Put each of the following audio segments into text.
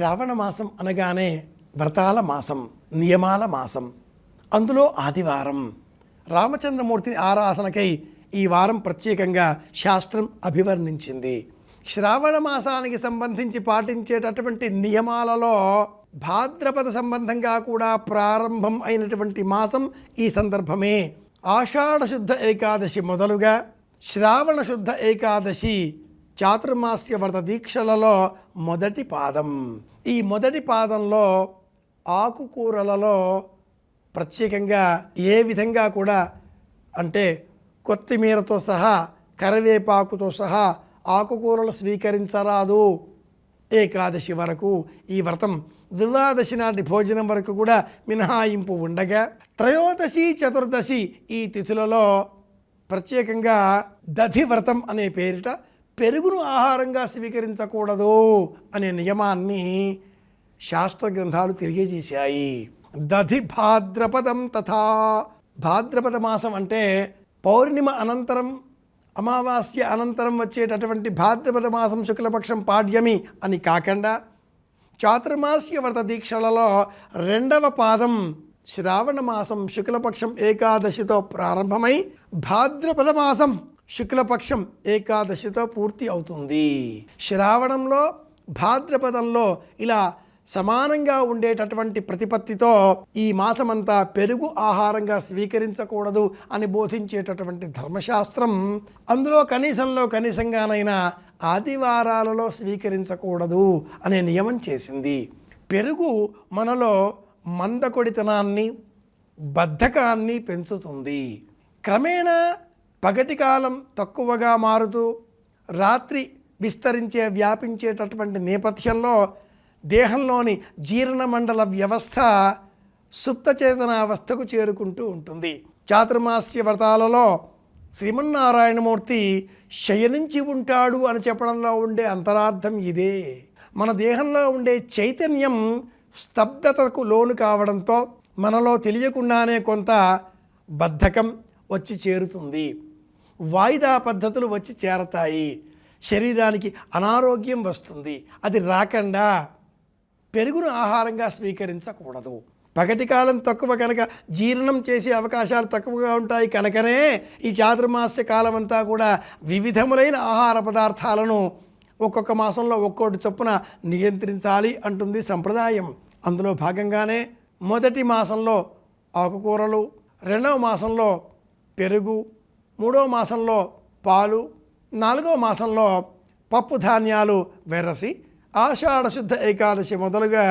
శ్రావణ మాసం అనగానే వ్రతాల మాసం నియమాల మాసం. అందులో ఆదివారం. రామచంద్రమూర్తిని ఆరాధనకై ఈ వారం ప్రత్యేకంగా శాస్త్రం అభివర్ణించింది. శ్రావణ మాసానికి సంబంధించి పాటించేటటువంటి నియమాలలో భాద్రపద సంబంధంగా కూడా ప్రారంభం అయినటువంటి మాసం ఈ సందర్భమే. ఆషాఢశుద్ధ ఏకాదశి మొదలుగా శ్రావణ శుద్ధ ఏకాదశి చాతుర్మాస్య వ్రత దీక్షలలో మొదటి పాదం. ఈ మొదటి పాదంలో ఆకుకూరలలో ప్రత్యేకంగా ఏ విధంగా కూడా అంటే కొత్తిమీరతో సహా కరివేపాకుతో సహా ఆకుకూరలు స్వీకరించరాదు. ఏకాదశి వరకు ఈ వ్రతం ద్వాదశి నాటి భోజనం వరకు కూడా మినహాయింపు ఉండగా త్రయోదశి చతుర్దశి ఈ తిథులలో ప్రత్యేకంగా దధి వ్రతం అనే పేరిట పెరుగును ఆహారంగా స్వీకరించకూడదు అనే నియమాన్ని శాస్త్ర గ్రంథాలు తెలియజేశాయి. దధి భాద్రపదం తథా. భాద్రపద మాసం అంటే పౌర్ణిమ అనంతరం అమావాస్య అనంతరం వచ్చేటటువంటి భాద్రపద మాసం శుక్లపక్షం పాడ్యమి అని కాకుండా చాతుర్మాస్య వ్రత దీక్షలలో రెండవ పాదం శ్రావణ మాసం శుక్లపక్షం ఏకాదశితో ప్రారంభమై భాద్రపద మాసం శుక్లపక్షం ఏకాదశితో పూర్తి అవుతుంది. శ్రావణంలో భాద్రపదంలో ఇలా సమానంగా ఉండేటటువంటి ప్రతిపత్తితో ఈ మాసమంతా పెరుగు ఆహారంగా స్వీకరించకూడదు అని బోధించేటటువంటి ధర్మశాస్త్రం అందులో కనీసంలో కనీసంగానైనా ఆదివారాలలో స్వీకరించకూడదు అనే నియమం చేసింది. పెరుగు మనలో మందకొడితనాన్ని బద్ధకాన్ని పెంచుతుంది. క్రమేణా పగటి కాలం తక్కువగా మారుతూ రాత్రి విస్తరించే వ్యాపించేటటువంటి నేపథ్యంలో దేహంలోని జీర్ణమండల వ్యవస్థ సుప్తచేతనావస్థకు చేరుకుంటూ ఉంటుంది. చాతుర్మాస్య వ్రతాలలో శ్రీమన్నారాయణమూర్తి శయనించి ఉంటాడు అని చెప్పడంలో ఉండే అంతరార్థం ఇదే. మన దేహంలో ఉండే చైతన్యం స్తబ్దతకు లోను కావడంతో మనలో తెలియకుండానే కొంత బద్ధకం వచ్చి చేరుతుంది. వాయిదా పద్ధతులు వచ్చి చేరతాయి. శరీరానికి అనారోగ్యం వస్తుంది. అది రాకుండా పెరుగును ఆహారంగా స్వీకరించకూడదు. పగటి కాలం తక్కువ కనుక జీర్ణం చేసే అవకాశాలు తక్కువగా ఉంటాయి కనుకనే ఈ చాతుర్మాస్య కాలం అంతా కూడా వివిధములైన ఆహార పదార్థాలను ఒక్కొక్క మాసంలో ఒక్కోటి చొప్పున నియంత్రించాలి అంటుంది సంప్రదాయం. అందులో భాగంగానే మొదటి మాసంలో ఆకుకూరలు రెండవ మాసంలో పెరుగు మూడో మాసంలో పాలు నాలుగో మాసంలో పప్పు ధాన్యాలు వెరసి ఆషాఢ శుద్ధ ఏకాదశి మొదలుగా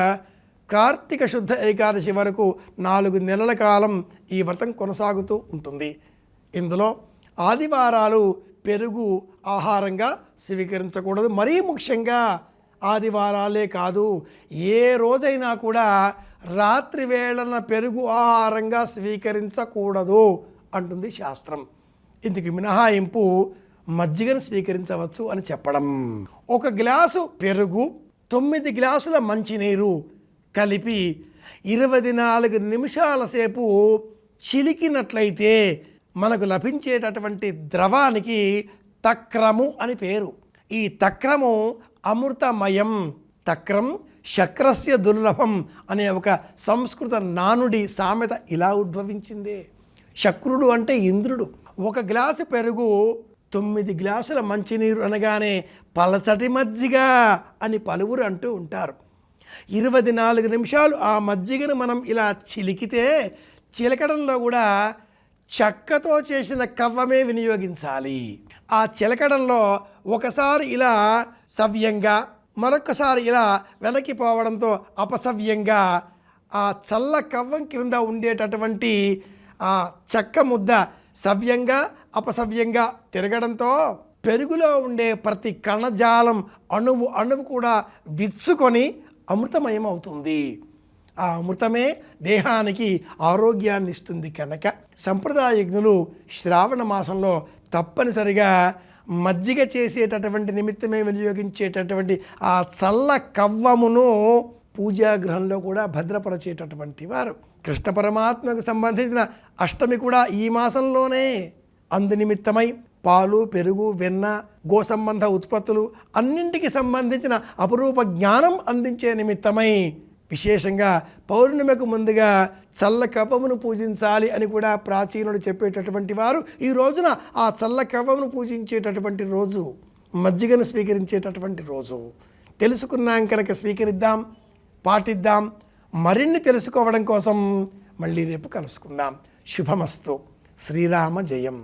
కార్తీక శుద్ధ ఏకాదశి వరకు నాలుగు నెలల కాలం ఈ వ్రతం కొనసాగుతూ ఉంటుంది. ఇందులో ఆదివారాలు పెరుగు ఆహారంగా స్వీకరించకూడదు. మరీ ముఖ్యంగా ఆదివారాలే కాదు ఏ రోజైనా కూడా రాత్రి వేళన పెరుగు ఆహారంగా స్వీకరించకూడదు అంటుంది శాస్త్రం. ఇందుకు మినహాయింపు మజ్జిగను స్వీకరించవచ్చు అని చెప్పడం. ఒక గ్లాసు పెరుగు తొమ్మిది గ్లాసుల మంచినీరు కలిపి ఇరవై నాలుగు నిమిషాల సేపు చిలికినట్లయితే మనకు లభించేటటువంటి ద్రవానికి తక్రము అని పేరు. ఈ తక్రము అమృతమయం తక్రం శక్రస్య దుర్లభం అనే ఒక సంస్కృత నానుడి సామెత ఇలా ఉద్భవించిందే. శక్రుడు అంటే ఇంద్రుడు. ఒక గ్లాసు పెరుగు తొమ్మిది గ్లాసుల మంచినీరు అనగానే పలచటి మజ్జిగ అని పలువురు అంటూ ఉంటారు. ఇరవై నాలుగు నిమిషాలు ఆ మజ్జిగను మనం ఇలా చిలికితే చిలకడంలో కూడా చెక్కతో చేసిన కవ్వమే వినియోగించాలి. ఆ చిలకడంలో ఒకసారి ఇలా సవ్యంగా మరొకసారి ఇలా వెనక్కి పోవడంతో అపసవ్యంగా ఆ చల్ల కవ్వం క్రింద ఉండేటటువంటి ఆ చెక్క ముద్ద సవ్యంగా అపసవ్యంగా తిరగడంతో పెరుగులో ఉండే ప్రతి కణజాలం అణువు అణువు కూడా విచ్చుకొని అమృతమయం అవుతుంది ఆ అమృతమే దేహానికి ఆరోగ్యాన్ని ఇస్తుంది కనుక. సంప్రదాయజ్ఞులు శ్రావణ మాసంలో తప్పనిసరిగా మజ్జిగ చేసేటటువంటి నిమిత్తమే వినియోగించేటటువంటి ఆ చల్ల కవ్వమును పూజాగృహంలో కూడా భద్రపరచేటటువంటి వారు. కృష్ణ పరమాత్మకు సంబంధించిన అష్టమి కూడా ఈ మాసంలోనే. అందు నిమిత్తమై పాలు పెరుగు వెన్న గో సంబంధ ఉత్పత్తులు అన్నింటికి సంబంధించిన అపురూప జ్ఞానం అందించే నిమిత్తమై విశేషంగా పౌర్ణమికు ముందుగా చల్ల కవ్వమును పూజించాలి అని కూడా ప్రాచీనుడు చెప్పేటటువంటి వారు ఈ రోజున ఆ చల్ల కవ్వమును పూజించేటటువంటి రోజు మజ్జిగను స్వీకరించేటటువంటి రోజు. తెలుసుకున్నాం కనుక స్వీకరిద్దాం పాటిద్దాం మరిన్ని తెలుసుకోవడం కోసం మళ్ళీ రేపు కలుసుకుందాం. శుభమస్తు. శ్రీరామ జయం.